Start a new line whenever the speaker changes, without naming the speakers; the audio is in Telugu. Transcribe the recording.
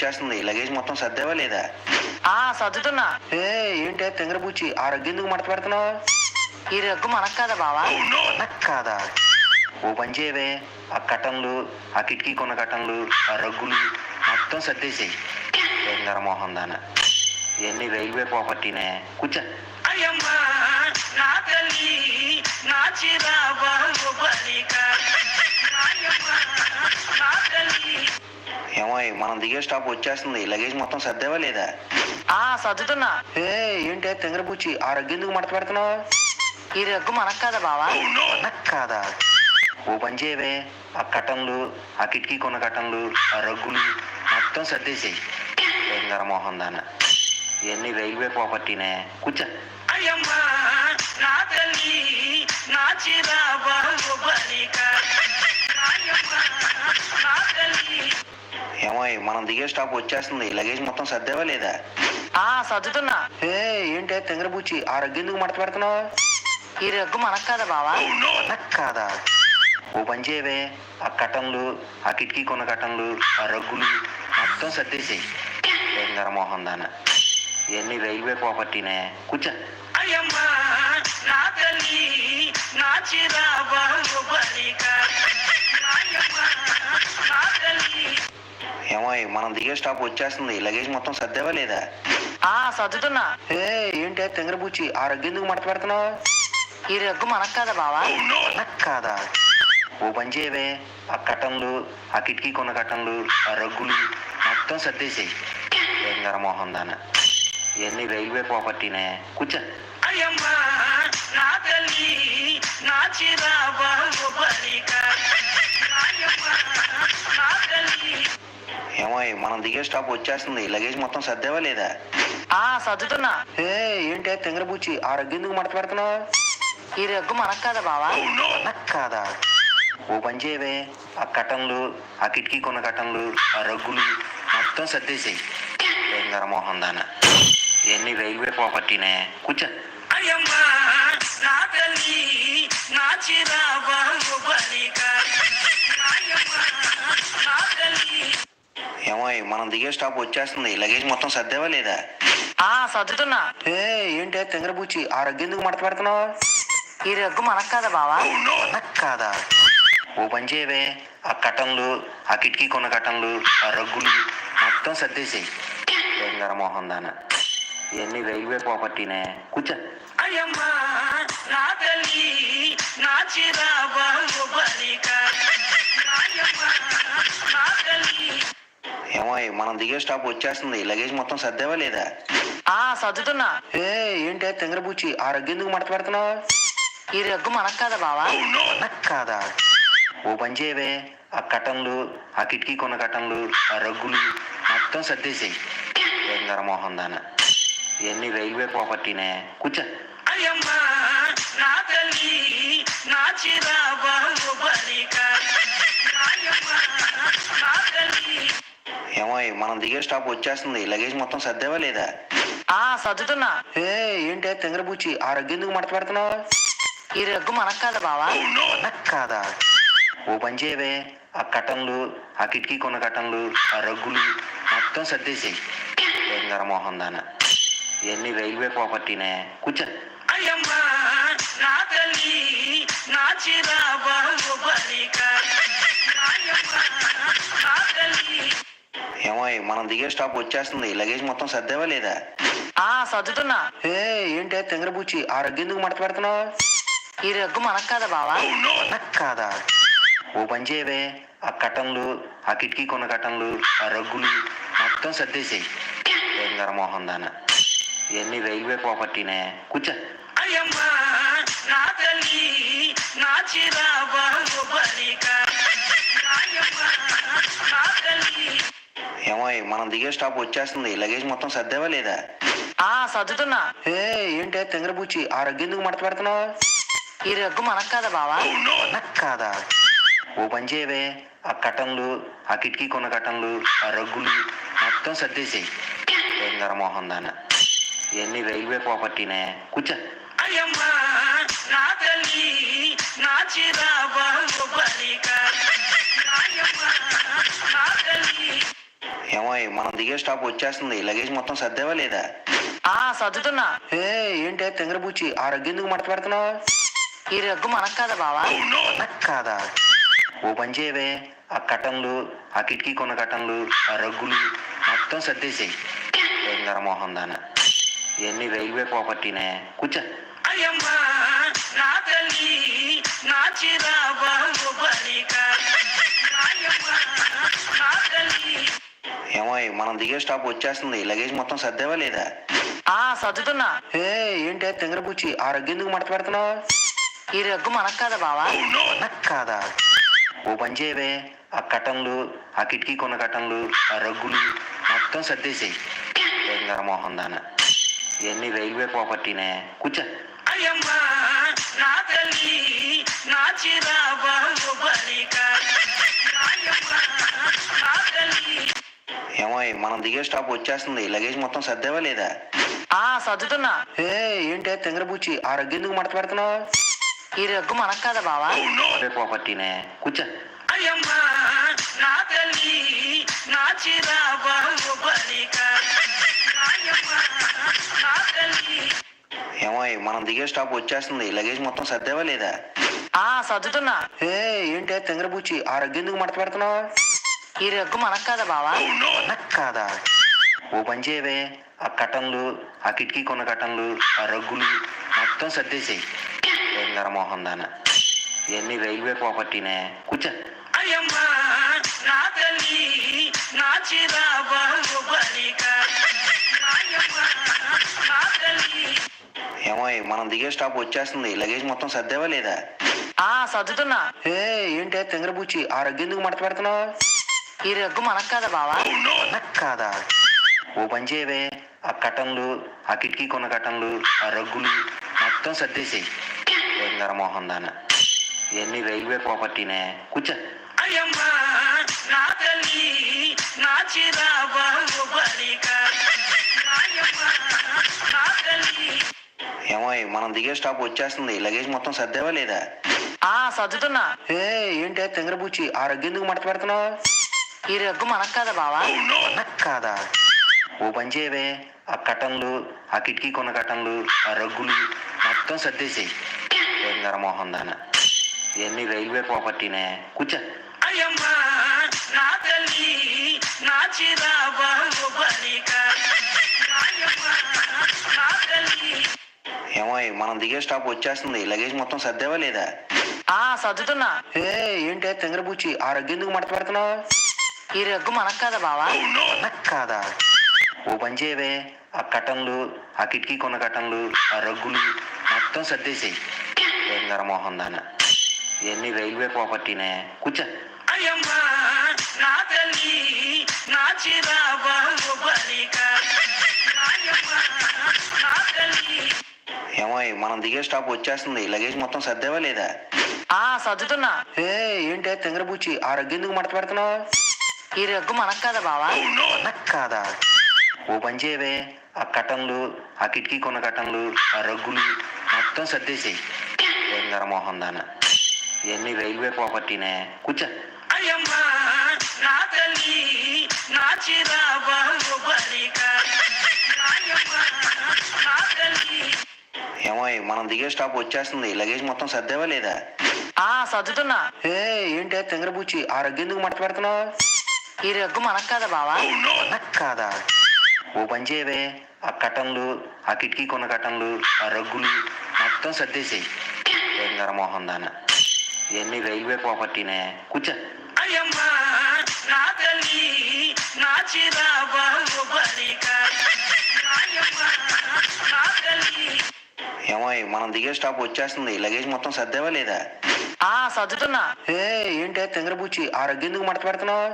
వచ్చేస్తుంది. లగేజ్ మొత్తం సర్దేవా లేదా?
ఆ సర్దుతున్నా.
ఏ ఏంటే తెంగరబుచ్చి ఆ రగ్గు ఎందుకు మడత పెడుతున్నావు?
ఈ రగ్గు మనకు కదా బావా?
నాకు కాదా? ఓ పని చేయవే. ఆ కటన్లు ఆ కిటికీ కొన్న కటన్లు ఆ రగ్గులు మొత్తం సర్దేసేయి. తెంగర మోహన్ దాన? ఇవన్నీ రైల్వే ప్రాపర్టీనే? కూర్చో.
అయ్యమ్మా నా తల్లి నా చిరాబాబు
మనం దిగే స్టాప్ వచ్చేస్తుంది. లగేజ్ మొత్తం సర్దేవా లేదా?
ఆ సర్దుతున్నా.
ఏ ఏంటే తెంగరబుచ్చి ఆ రగ్గు ఎందుకు మడత పెడుతున్నావు?
ఈ రగ్గు మనకు కదా బావా?
నాకు కాదా? ఓ పని చేయవే. ఆ కటన్లు ఆ కిటికీ కొన్న కటన్లు ఆ రగ్గులు మొత్తం సర్దేసేయి. తెంగర మోహన్ దాన? ఇవన్నీ రైల్వే ప్రాపర్టీనే. కూర్చో.
నా
ఏమో మనం దిగే స్టాప్ వచ్చేస్తుంది. లగేజ్ మొత్తం సర్దేవా లేదా?
ఆ సర్దుతున్నా.
ఏ ఏంటే తెంగరబుచ్చి ఆ రగ్గు ఎందుకు మడత పెడుతున్నావు?
ఈ రగ్గు మనకు కదా బావా?
నాకు కాదా? ఓ పని చేయవే. ఆ కటన్లు ఆ కిటికీ కొన్న కటన్లు ఆ రగ్గులు మొత్తం సర్దేసేయి. తెంగర మోహన్ దాన? ఇవన్నీ రైల్వే ప్రాపర్టీనే కూర్చో.
నా
ఏమో మనం దిగే స్టాప్ వచ్చేస్తుంది. లగేజ్ మొత్తం సర్దేవా లేదా?
ఆ సర్దుతున్నా.
ఏ ఏంటే తెంగరబుచ్చి ఆ రగ్గు ఎందుకు మడత పెడుతున్నావు?
ఈ రగ్గు మనకు కదా బావా?
నాకు కాదా? ఓ పని చేయవే. ఆ కటన్లు ఆ కిటికీ కొన్న కటన్లు ఆ రగ్గులు మొత్తం సర్దేసేయి. తెంగర మోహన్ దాన? ఇవన్నీ రైల్వే ప్రాపర్టీనే కూర్చో.
అయ్యమ్మా నా తల్లి నా చిరాబాబు
మనం దిగే స్టాప్ వచ్చేస్తుంది. లగేజ్ మొత్తం సర్దేవా లేదా?
ఆ సర్దుతున్నా.
ఏ ఏంటే తెంగరబుచ్చి ఆ రగ్గు ఎందుకు మడత పెడుతున్నావు?
ఈ రగ్గు మనకు కదా బావా?
నాకు కాదా? ఓ పని చేయవే. ఆ కటన్లు ఆ కిటికీ కొన్న కటన్లు ఆ రగ్గులు మొత్తం సర్దేసేయి. తెంగర మోహన్ దాన ఇవన్నీ రైల్వే ప్రాపర్టీనే కూర్చో.
నా
ఏమో మనం దిగే స్టాప్ వచ్చేస్తుంది. లగేజ్ మొత్తం సర్దేవా లేదా?
ఆ సర్దుతున్నా.
ఏ ఏంటే తెంగరబుచ్చి ఆ రగ్గు ఎందుకు మడత పెడుతున్నావు?
ఈ రగ్గు మనకు కదా బావా?
నాకు కాదా? ఓ పని చేయవే. ఆ కటన్లు ఆ కిటికీ కొన్న కటన్లు ఆ రగ్గులు మొత్తం సర్దేసేయి. తెంగర మోహన్ దాన? ఇవన్నీ రైల్వే ప్రాపర్టీనే కూర్చో.
అయ్యమ్మా నా తల్లి
ఏమో మనం దిగే స్టాప్ వచ్చేస్తుంది. లగేజ్ మొత్తం సర్దేవా లేదా?
ఆ సర్దుతున్నా.
ఏ ఏంటే తెంగరబుచ్చి ఆ రగ్గు ఎందుకు మడత పెడుతున్నావు?
ఈ రగ్గు మనకు కదా బావా?
నాకు కాదా? ఓ పని చేయవే. ఆ కటన్లు ఆ కిటికీ కొన్న కటన్లు ఆ రగ్గులు మొత్తం సర్దేసేయి. తెంగర మోహన్ దాన? ఇవన్నీ రైల్వే ప్రాపర్టీనే. కూర్చో.
అయ్యమ్మా నా తల్లి నా చిరాబాబు
మనం దిగే స్టాప్ వచ్చేస్తుంది. లగేజ్ మొత్తం సర్దేవా లేదా?
ఆ సర్దుతున్నా.
ఏ ఏంటే తెంగరబుచ్చి ఆ రగ్గు ఎందుకు మడత పెడుతున్నావు?
ఈ రగ్గు మనకు కదా బావా?
నాకు కాదా? ఓ పని చేయవే. ఆ కటన్లు ఆ కిటికీ కొన్న కటన్లు ఆ రగ్గులు మొత్తం సర్దేసేయి. తెంగర మోహన్ దాన? ఇవన్నీ రైల్వే ప్రాపర్టీనే. కూర్చో.
అయ్యమ్మా నా
ఏమో మనం దిగే స్టాప్ వచ్చేస్తుంది. లగేజ్ మొత్తం సర్దేవా లేదా?
ఆ సర్దుతున్నా.
ఏ ఏంటే తెంగరబుచ్చి ఆ రగ్గు ఎందుకు మడత పెడుతున్నావు?
ఈ రగ్గు మనకు కదా బావా?
నాకు కాదా? ఓ పని చేయవే. ఆ కటన్లు ఆ కిటికీ కొన్న కటన్లు ఆ రగ్గులు మొత్తం సర్దేసేయి. తెంగర మోహన్ దాన. ఇవన్నీ రైల్వే ప్రాపర్టీనే. కూర్చో.
అయ్యమ్మా నా తల్లి నా చిరాబాబు బలిక
ఏమో మనం దిగే స్టాప్ వచ్చేస్తుంది. లగేజ్ మొత్తం సర్దేవా లేదా?
ఆ సర్దుతున్నా.
ఏ ఏంటే తెంగరబుచ్చి ఆ రగ్గు ఎందుకు మడత పెడుతున్నావు?
ఈ రగ్గు మనకు కదా బావా?
నాకు కాదా? ఓ పని చేయవే. ఆ కటన్లు ఆ కిటికీ కొన్న కటన్లు ఆ రగ్గులు మొత్తం సర్దేసేయి. తెంగర మోహన్ దాన? ఇవన్నీ రైల్వే ప్రాపర్టీనే. కూర్చో.
అయ్యమ్మా నా తల్లి నా చిరాబాబు
ఏమో మనం దిగే స్టాప్ వచ్చేస్తుంది. లగేజ్ మొత్తం సర్దేవా లేదా?
ఆ సర్దుతున్నా.
ఏ ఏంటే తెంగరబుచ్చి ఆ రగ్గు ఎందుకు మడత పెడుతున్నావు?
ఈ రగ్గు మనకు కదా బావా?
నాకు కాదా? ఓ పని చేయవే. ఆ కటన్లు ఆ కిటికీ కొన్న కటన్లు ఆ రగ్గులు మొత్తం సర్దేశాయి తెంగర మోహన్ దాన? ఇవన్నీ రైల్వే ప్రాపర్టీనే కూర్చో.
నా
ఏమో మనం దిగే స్టాప్ వచ్చేస్తుంది. లగేజ్ మొత్తం సర్దేవా లేదా?
ఆ సర్దుతున్నా.
ఏ ఏంటే తెంగరబుచ్చి ఆ రగ్గు ఎందుకు మడత పెడుతున్నావు?
ఈ రగ్గు మనకు కదా బావా?
నాకు కాదా? ఓ పని చేయవే. ఆ కటన్లు ఆ కిటికీ కొన్న కటన్లు ఆ రగ్గులు మొత్తం సర్దేశాయి తెంగర మోహన్ దాన? ఇవన్నీ రైల్వే ప్రాపర్టీనే. కూర్చో.
అయ్యమ్మా నా తల్లి నా చిరాబాబు బలిక నాయమ్మ నా తల్లి
ఏమో మనం దిగే స్టాప్ వచ్చేస్తుంది. లగేజ్ మొత్తం సర్దేవా లేదా?
ఆ సర్దుతున్నా.
ఏ ఏంటే తెంగరబుచ్చి ఆ రగ్గు ఎందుకు మడత పెడుతున్నావు?
ఈ రగ్గు మనకు కదా బావా?
రైల్వే ప్రాపర్టీనే కూర్చో.
అయ్యమ్మా నా తల్లి నా చిరాబాబు బలిక. నాయమ్మ నా తల్లి.
ఏమో మనం దిగే స్టాప్ వచ్చేస్తుంది. లగేజ్ మొత్తం సర్దేవా లేదా?
ఆ సర్దుతున్నా.
ఏ ఏంటే తెంగరబుచ్చి ఆ రగ్గు ఎందుకు మడత పెడుతున్నావు?
ఈ రగ్గు మనకు కదా బావా?
నాకు కాదా? ఓ పని చేయవే. ఆ కటన్లు ఆ కిటికీ కొన్న కటన్లు ఆ రగ్గులు మొత్తం సర్దేశాయి తెంగర మోహన్ దాన? ఇవన్నీ రైల్వే ప్రాపర్టీనే. కూర్చో.
అయ్యమ్మా నా తల్లి నా చిరాబాబు బలిక నాయమ్మ నా తల్లి.
ఏమో మనం దిగే స్టాప్ వచ్చేస్తుంది. లగేజ్ మొత్తం సర్దేవా లేదా?
ఆ సర్దుతున్నా.
ఏ ఏంటే తెంగరబుచ్చి ఆ రగ్గు ఎందుకు మడత పెడుతున్నావు?
ఈ రగ్గు మనకు కదా బావా?
నాకు కాదా? ఓ పని చేయవే ఆ కటన్లు ఆ కిటికీ కొన్న కటన్లు ఆ రగ్గులు మొత్తం సర్దేశాయి తెంగర మోహన్ దాన? ఇవన్నీ రైల్వే ప్రాపర్టీనే. కూర్చో.
అయ్యమ్మా నా తల్లి నా చిరాబాబు బలిక. నాయమ్మ నా తల్లి.
ఏమో మనం దిగే స్టాప్ వచ్చేస్తుంది. లగేజ్ మొత్తం సర్దేవా లేదా?
ఆ సర్దుతున్నా.
ఏ ఏంటే తెంగరబుచ్చి ఆ రగ్గు ఎందుకు మడత పెడుతున్నావు?
ఈ రగ్గు మనకు కదా బావా?
నాకు కాదా? ఓ పని చేయవే ఆ కటన్లు ఆ కిటికీ కొన్న కటన్లు ఆ రగ్గులు మొత్తం సర్దేశాయి తెంగర మోహన్ దాన? ఇవన్నీ రైల్వే ప్రాపర్టీనే. కూర్చో.
అయ్యమ్మా నా తల్లి నా చిరాబాబు బలిక నాయమ్మ నా తల్లి.
ఏమో మనం దిగే స్టాప్ వచ్చేస్తుంది. లగేజ్ మొత్తం సర్దేవా లేదా?
ఆ సర్దుతున్నా.
ఏ ఏంటే తెంగరబుచ్చి ఆ రగ్గు ఎందుకు మడత పెడుతున్నావు?
ఈ రగ్గు మనకు కదా బావా?
నాకు కాదా? ఓ పని చేయవే. ఆ కటన్లు ఆ కిటికీ కొన్న కటన్లు ఆ రగ్గులు మొత్తం సర్దేశాయి తెంగర మోహన్ దాన? ఇవన్నీ రైల్వే ప్రాపర్టీనే. కూర్చో.
అయ్యమ్మా నా తల్లి నా చిరాబాబు బలిక. నాయమ్మ నా తల్లి.
ఏమో మనం దిగే స్టాప్ వచ్చేస్తుంది. లగేజ్ మొత్తం సర్దేవా లేదా?
ఆ సర్దుతున్నా.
ఏ ఏంటే తెంగరబుచ్చి ఆ రగ్గు ఎందుకు మడత పెడుతున్నావు?
ఈ రగ్గు మనకు కదా బావా?
నాకు కాదా? ఓ పని చేయవే. ఆ కటన్లు ఆ కిటికీ కొన్న కటన్లు ఆ రగ్గులు మొత్తం సర్దేశాయి తెంగర మోహన్ దాన? ఇవన్నీ రైల్వే ప్రాపర్టీనే. కూర్చో.
అయ్యమ్మా నా తల్లి నా చిరాబాబు బలిక నాయమ్మ నా తల్లి.
ఏమో మనం దిగే స్టాప్ వచ్చేస్తుంది. లగేజ్ మొత్తం సర్దేవా లేదా?
ఆ సర్దుతున్నా.
ఏ ఏంటే తెంగరబుచ్చి ఆ రగ్గు ఎందుకు మడత పెడుతున్నావు?
ఈ రగ్గు మనకు కదా బావా?
నాకు కాదా? ఓ పని చేయవే. ఆ కటన్లు ఆ కిటికీ కొన్న కటన్లు ఆ రగ్గులు మొత్తం సర్దేశాయి తెంగర మోహన్ దాన ఇవన్నీ రైల్వే ప్రాపర్టీనే. కూర్చో.
అయ్యమ్మా నా తల్లి నా చిరాబాబు బలిక. నాయమ్మ నా తల్లి.
ఏమో మనం దిగే స్టాప్ వచ్చేస్తుంది. లగేజ్ మొత్తం సర్దేవా లేదా?
ఆ సర్దుతున్నా.
ఏ ఏంటే తెంగరబుచ్చి ఆ రగ్గు ఎందుకు మడత పెడుతున్నావు?